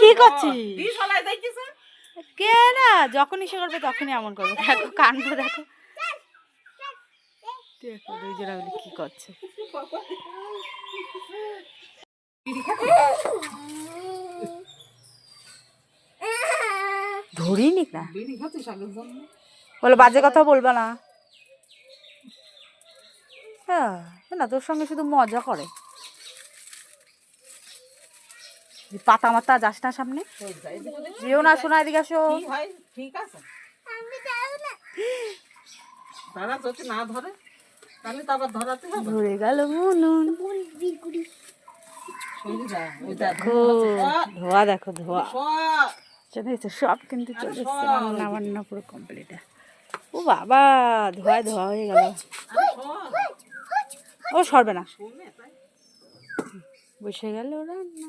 কি করছিস? কি না? যখন ইসে করবে তখনই এমন করবে। দেখো কাণ্ড দেখো। দেখো দুইজনা মিলে কি করছে। ধরিনি না। বিড়ি খাচ্ছিস আগের জন্য? বলে বাজে কথা বলবা না। হ্যাঁ না তোর সঙ্গে শুধু মজা করে এই পাতা মাতা যাস না সামনে। যেও না শোনা এদিকে আসো। ঠিক আছে। তারা যদি না ধরে তাহলে তো আবার ধরাতে হবে। ধরে গেল মনুন। দেখো। ধোয়া দেখো ধোয়া। সব চলে এসেছে সব কিন্তু চলে এসেছে। রান্না বান্না পুরো কমপ্লিট ও বাবা ধোয়া ধোয়া হয়ে গেল। ও সরবে না। বসে গেল রান্না।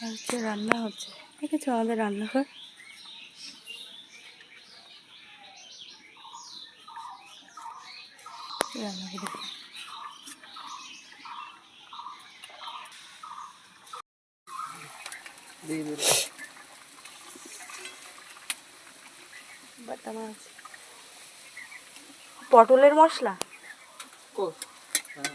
হচ্ছে রান্না হচ্ছে। দেখেছ আমাদের রান্নাঘর রান্নাঘর বাটা মাছ পটলের মশলা কর হ্যাঁ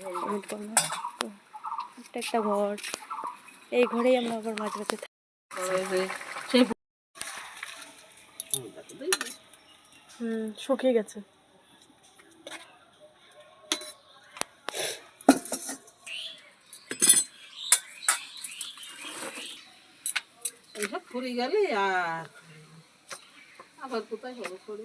একটা একটা ঘর। এই ঘরেই আমরা আবার যে সেই হুম, শুকিয়ে গেছে। এইসব ফুরি গেলে আর আবার কোথায় হবে করে